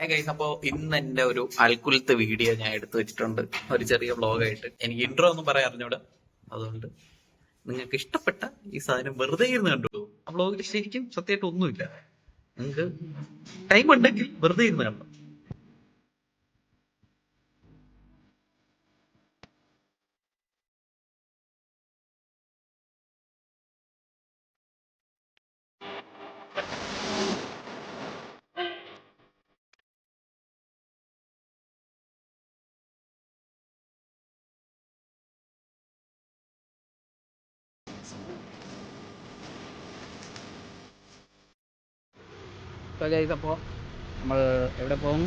അപ്പോ ഇന്ന് എന്റെ ഒരു അൽക്കുലത്ത് വീഡിയോ ഞാൻ എടുത്തു വെച്ചിട്ടുണ്ട്. ഒരു ചെറിയ ബ്ലോഗായിട്ട് എനിക്ക് ഇൻട്രോ ഒന്നും പറയാൻ അറിഞ്ഞൂടാ. അതുകൊണ്ട് നിങ്ങൾക്ക് ഇഷ്ടപ്പെട്ട ഈ സാധനം വെറുതെ ഇരുന്ന് കണ്ടു. ആ വ്ളോഗിൽ ശരിക്കും സത്യമായിട്ട് ഒന്നുമില്ല. നിങ്ങൾക്ക് ടൈം ഉണ്ടെങ്കിൽ വെറുതെ ഇരുന്ന് കണ്ടു? അപ്പോൾ നമ്മൾ എവിടെ പോകും?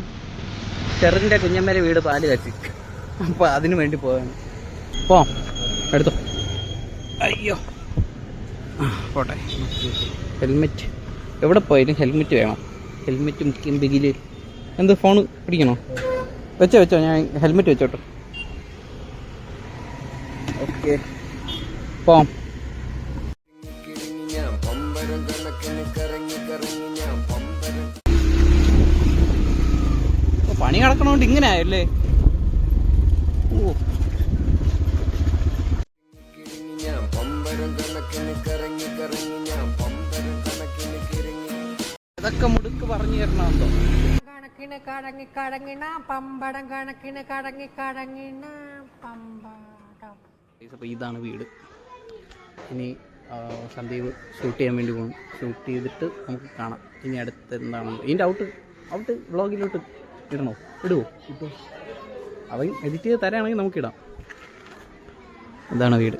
ചെറുതിന്റെ കുഞ്ഞമ്മേരെ വീട് പാൽ കത്തി. അപ്പോൾ അതിനു വേണ്ടി പോവാണ്. പോ എടുത്തോ. അയ്യോ. പോട്ടെ. ഹെൽമെറ്റ് എവിടെ പോയാലും ഹെൽമെറ്റ് വേണം. ഹെൽമെറ്റ് മുക്കിയും ബിഗിൽ എന്ത് ഫോൺ പിടിക്കണോ? വെച്ചോ വെച്ചോ ഞാൻ ഹെൽമെറ്റ് വെച്ചോട്ടോ. ഓക്കെ പോവാം ഓ, പണി കിടക്കണോണ്ട് ഇങ്ങനെ ആയല്ലേ? ഓ. ഇതൊക്കെ മുടുക്ക് പറഞ്ഞു തരണോ കണക്കിന് കടങ്ങി കടങ്ങിണ പമ്പടം കണക്കിന് കടങ്ങി കടങ്ങിണ പമ്പടം. അപ്പോൾ ഇതാണ് വീട്. ഇനി സന്ദീപ് ഷൂട്ട് ചെയ്യാൻ വേണ്ടി പോകും ഷൂട്ട് ചെയ്തിട്ട് നമുക്ക് കാണാം. ഇനി അടുത്ത് എന്താണെന്ന് ഇതിന്റെ ഔട്ട് ഔട്ട് വ്ളോഗിലോട്ട് ഇടണോ? ഇടുവോ? ഇപ്പോൾ അവൻ എഡിറ്റ് ചെയ്ത് തരാണെങ്കിൽ നമുക്കിടാം അതാണ് വീട്.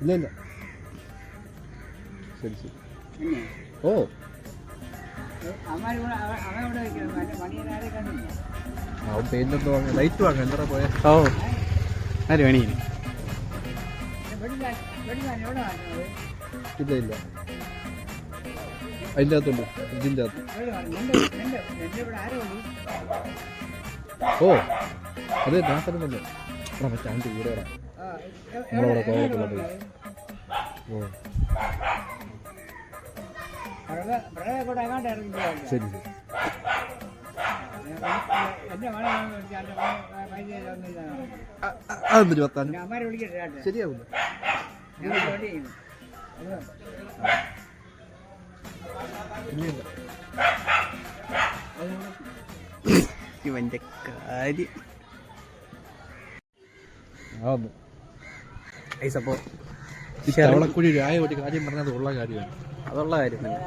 ഇല്ല ഇല്ല. ശരി ശരി. ഓ. ലൈറ്റ് വാങ്ങാൻ എന്താ പോയ? ഓ. ആര് വേണി? ഇല്ല ഇല്ല. അതിന്റെ അകത്തുണ്ട് ഇതിന്റെ അകത്ത് ഓ അതെ ഞാൻ തന്നെ എടാ മറ്റേ വീട് എടാ നമ്മളവിടെ കോവളത്തുള്ള പോയി ഓ. ശരി ശരി. അതെന്തൊരു പത്താനും ശരിയാവില്ല ഇവന്റെ കാര്യം. അപ്പോൾ തവളക്കുഴി രായ ഒരു കാര്യം പറഞ്ഞത് ഉള്ള കാര്യമാണ്. അതുള്ള കാര്യം തന്നെ.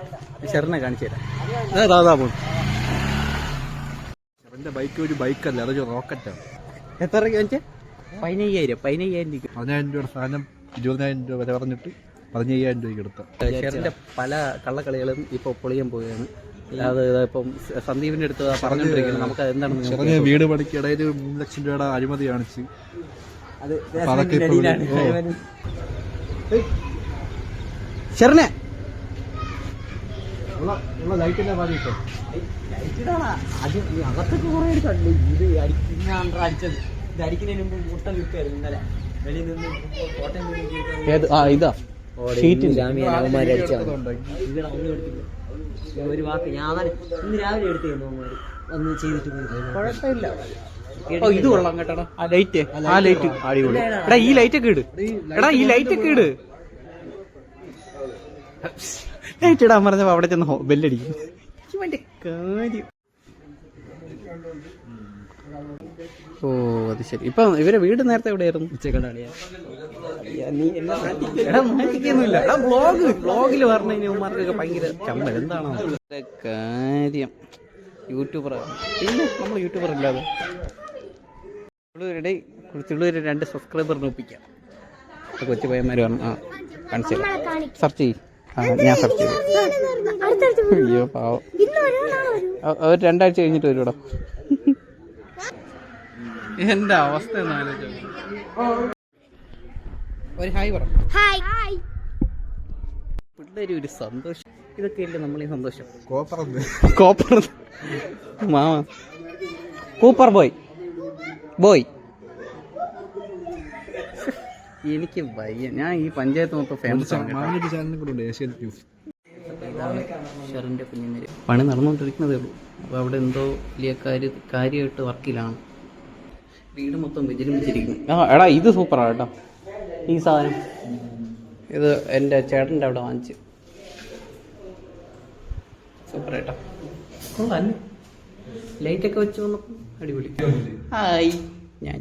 കാണിച്ചു തരാം. പോകും ബൈക്ക് ഒരു ബൈക്കല്ല അതൊരു റോക്കറ്റാണ് എത്ര പതിനയ്യായിരം പതിനയ്യായിരം രൂപ പതിനായിരം രൂപയുടെ സാധനം ഇരുപതിനായിരം രൂപ വില പറഞ്ഞിട്ട് പതിനയ്യായിരം രൂപയ്ക്ക് എടുത്ത ഷെയറിന്റെ പല കള്ളക്കളികളും ഇപ്പോൾ പൊളിയാൻ പോവുകയാണ്. അല്ലാതെ ഇപ്പം സന്ദീപിന്റെ അടുത്ത് പറഞ്ഞുകൊണ്ടിരിക്കുന്നത് നമുക്ക് എന്താണെന്ന് ചെറിയ വീട് പണിക്കിടയിൽ മൂന്ന് ലക്ഷം രൂപയുടെ അഴിമതി കാണിച്ച്. ഷെറിനെ അകത്തൊക്കെ കുറെ അടിച്ചത്. ഇത് അടിക്കുന്നതിന് മുമ്പ് മുട്ട നിൽക്കായിരുന്നു ഇന്നലെ. ഏത്? ആ ഇതാ. ഷീറ്റിന്റെ ഒരു വാക്ക് ഞാൻ ഇന്ന് രാവിലെ എടുത്തു അവന്മാര്. വന്ന് ചെയ്തിട്ട് കുഴപ്പമില്ല. ഓ ഇത് കൊള്ളാം കേട്ടോ. ആ ലൈറ്റ്. ആ ലൈറ്റ് അടിപൊളി. എടാ ഈ ലൈറ്റ് ഒക്കെ ഇട് എടാ ഈ ലൈറ്റ് ഒക്കെ ഇട്. ലൈറ്റ് ഇടാൻ പറഞ്ഞപ്പോ അവിടെ ചെന്ന് ബെല്ലടിക്കും ഇവന്റെ കാര്യം. ഓ അത് ശരി. ഇപ്പൊ ഇവരെ വീട് നേരത്തെ എവിടെയായിരുന്നു? എടാ ബ്ലോഗ് എടാ വ്ളോഗ് വ്ളോഗിൽ പറഞ്ഞു കഴിഞ്ഞാൽ ഭയങ്കര ചമ്മൽ എന്താണോ കാര്യം. യൂട്യൂബർ പിന്നെ നമ്മൾ യൂട്യൂബർ അല്ലാതെ. പിള്ളേരുടെ പിള്ളേർ രണ്ട് സബ്സ്ക്രൈബറിനെ ഒപ്പിക്കാം. കൊച്ചു പയ്യന്മാർ പറഞ്ഞു ആ കാണിച്ചു സെർച്ച് ചെയ്യും. ആ ഞാൻ സെർച്ച് ചെയ്തു അയ്യോ പാവം. അവർ രണ്ടാഴ്ച കഴിഞ്ഞിട്ട് വരൂടാ എന്റെ അവസ്ഥ ഒന്ന് ആലോചിച്ചോ. ഒരു ഹായ് പറ. ഹായ്. പിള്ളേര് ഒരു സന്തോഷം. ഇതൊക്കെയല്ലേ നമ്മളീ സന്തോഷം? കോപ്പറന്ന്. Copper mama. Cooper boy. Boy. എനിക്ക് വയ്യ. ഞാൻ ഈ പഞ്ചായത്ത് മൊത്തം ഫേമസ് ആണ്. കുഞ്ഞിന് ഷെറിന്റെ കുഞ്ഞിന്റെ പണി നടന്നുകൊണ്ടിരിക്കുന്നതേ ഉള്ളൂ. അപ്പോൾ അവിടെ എന്തോ വലിയ കാര്യ കാര്യമായിട്ട് വർക്കിലാണ്. വീട് മൊത്തം വിജൃംഭിച്ചിരിക്കുന്നു ആ എടാ ഇത് സൂപ്പറാണ് കേട്ടോ. ഈ സാധനം. ഇത് എന്റെ ചേട്ടന്റെ അവിടെ വാങ്ങിച്ച്. സൂപ്പർ കേട്ടോ. കൊള്ളാല്ലേ ലൈറ്റൊക്കെ വെച്ച് വന്നപ്പോൾ അടിപൊളി. ഹായ്. ഞാൻ.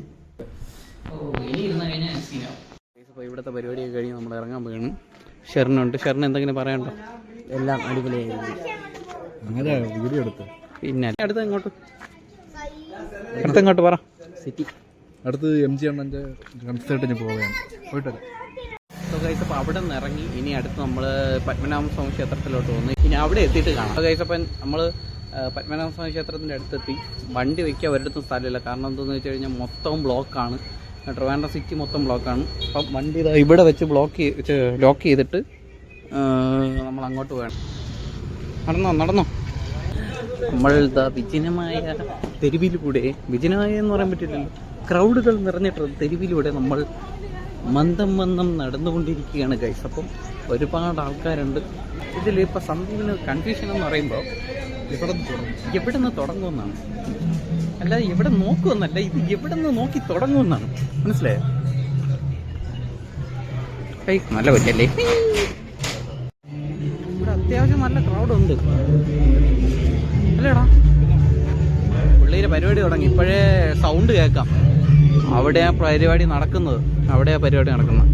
ഓ ഇനി ഇരുന്ന് കഴിഞ്ഞാൽ സീനാവും അപ്പോൾ ഇവിടുത്തെ പരിപാടിയൊക്കെ കഴിഞ്ഞ് നമ്മൾ ഇറങ്ങാൻ പോയാണ് ഷെറിനുണ്ട്. ഷെറിന് എന്തെങ്കിലും പറയാനുണ്ടോ? എല്ലാം അടിപൊളിയായിരുന്നു. അങ്ങനെ വീഡിയോ എടുത്ത്. പിന്നെ അടുത്ത ഇങ്ങോട്ട്. അടുത്ത ഇങ്ങോട്ട് പറ. സിറ്റി. അടുത്ത് എം ജി അണ്ണന്റെ കൺസേർട്ടിന് പോവുകയാണ്. പോയിട്ട് ഗൈസ് അപ്പോൾ അവിടെ നിന്ന് ഇറങ്ങി. ഇനി അടുത്ത് നമ്മൾ പത്മനാഭ സ്വാമി ക്ഷേത്രത്തിലോട്ട് വന്നു ഇനി അവിടെ എത്തിയിട്ട് കാണാം. ഗൈസ് അപ്പം നമ്മൾ പത്മനാഭ സ്വാമി ക്ഷേത്രത്തിന്റെ അടുത്തെത്തി. വണ്ടി വയ്ക്കാൻ ഒരിടത്തും സ്ഥലമില്ല. കാരണം എന്താണെന്ന് വെച്ച് കഴിഞ്ഞാൽ മൊത്തം ബ്ലോക്കാണ്. ട്രിവാൻഡ്രം സിറ്റി മൊത്തം ബ്ലോക്കാണ്. അപ്പം വണ്ടി ഇതാ ഇവിടെ വെച്ച് ബ്ലോക്ക് ലോക്ക് ചെയ്തിട്ട് നമ്മൾ അങ്ങോട്ട് വേണം നടന്നോ നടന്നോ? നമ്മൾ ദാ വിജനമായ തെരുവിലൂടെ വിജനമായ എന്ന് പറയാൻ പറ്റില്ലല്ലോ. ക്രൗഡുകൾ നിറഞ്ഞിട്ടുള്ള തെരുവിലൂടെ നമ്മൾ മന്ദം മന്ദം നടന്നുകൊണ്ടിരിക്കുകയാണ് ഗൈസ് അപ്പം ഒരുപാട് ആൾക്കാരുണ്ട്. ഇതിൽ ഇപ്പം സംതിങ്ങിന് കൺഫ്യൂഷൻ എന്ന് പറയുമ്പോൾ ഇവിടെ തുടങ്ങും? എവിടെ നിന്ന് തുടങ്ങുമെന്നാണ്. അല്ല എവിടെ നോക്കുമെന്നല്ല ഇത് എവിടെ നിന്ന് നോക്കി തുടങ്ങുമെന്നാണ്. മനസ്സിലായോ? നല്ല പറ്റല്ലേ ഇവിടെ അത്യാവശ്യം നല്ല ക്രൗഡ് ഉണ്ട്. അല്ലേടാ പുള്ളിയിലെ പരിപാടി തുടങ്ങി. ഇപ്പോഴേ സൗണ്ട് കേൾക്കാം. അവിടെ ആ പരിപാടി നടക്കുന്നത്. അവിടെ ആ പരിപാടി നടക്കുന്നത്.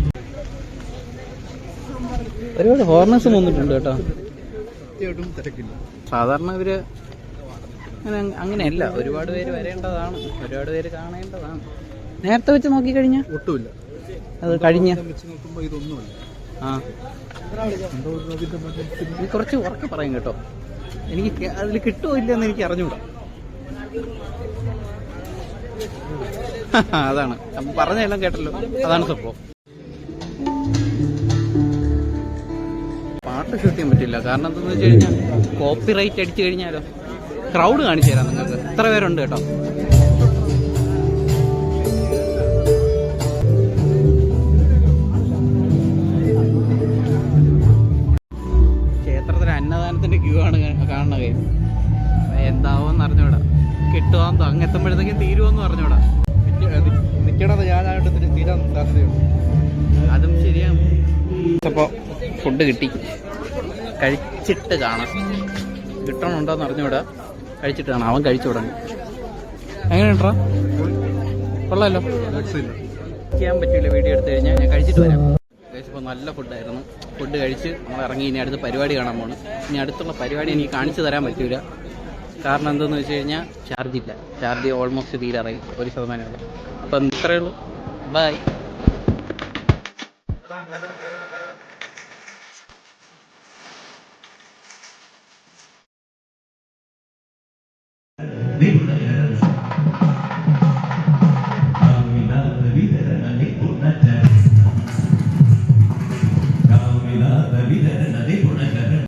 ഒരുപാട് ഹോർണസ് വന്നിട്ടുണ്ട് കേട്ടോ. സാധാരണ ഇവർ അങ്ങനെ അങ്ങനെയല്ല. ഒരുപാട് പേര് വരേണ്ടതാണ്. ഒരുപാട് പേര് കാണേണ്ടതാണ്. നേരത്തെ വെച്ച് നോക്കിക്കഴിഞ്ഞാൽ ഒട്ടുമില്ല. അത് കഴിഞ്ഞ. വെച്ച് നോക്കുമ്പോൾ ഇതൊന്നുമില്ല. ആ. കുറച്ച് ഉറക്കെ പറയും കേട്ടോ. എനിക്ക് അതിൽ കിട്ടുമോ ഇല്ലെന്ന് എനിക്ക് അറിഞ്ഞൂടാ. അതാണ്. പറഞ്ഞെല്ലാം കേട്ടല്ലോ. അതാണ് സംഭവം പാട്ട് ഷൂട്ട് ചെയ്യാൻ പറ്റില്ല. കാരണം എന്താണെന്ന് വെച്ച് കഴിഞ്ഞാൽ കോപ്പി റൈറ്റ് അടിച്ചു കഴിഞ്ഞാലോ ക്രൗഡ് കാണിച്ചു തരാം നിങ്ങൾക്ക്. എത്ര പേരുണ്ട് കേട്ടോ? ആണ് കാ- എന്താവോന്ന് അറിഞ്ഞൂടാ. കിട്ടുവാന്തോ അങ്ങ് എത്തുമ്പോഴത്തേക്കും തീരുവോന്ന് അറിഞ്ഞൂടാ. നിൽക്കണത് ഞാനായിട്ട് തീരാൻ സാധ്യതയുണ്ട്. അതും ശരിയാണ് അപ്പോൾ ഫുഡ് കിട്ടി. കഴിച്ചിട്ട് കാണാം. കിട്ടണുണ്ടോന്ന് അറിഞ്ഞൂടാ. കഴിച്ചിട്ട് കാണാം. അവൻ കഴിച്ചു തുടങ്ങി. എങ്ങനെയുണ്ടോ? കൊള്ളാലോ. ചെയ്യാൻ പറ്റില്ല വീഡിയോ എടുത്തു കഴിഞ്ഞാൽ ഞാൻ കഴിച്ചിട്ട് വരാം. കഴിച്ചപ്പോൾ നല്ല ഫുഡായിരുന്നു ഫുഡ് കഴിച്ച് നമ്മൾ ഇറങ്ങി ഇനി അടുത്ത പരിപാടി കാണാൻ പോകണം ഇനി അടുത്തുള്ള പരിപാടി എനിക്ക് കാണിച്ചു തരാൻ പറ്റൂല. കാരണം എന്തെന്ന് വെച്ച് കഴിഞ്ഞാൽ ചാർജ് ഇല്ല. ചാർജ് ഓൾമോസ്റ്റ് തീരാറായി ഒരു ശതമാനം ഉള്ളു അപ്പം ഇത്രയേ ഉള്ളൂ. ബൈ നിന്നെ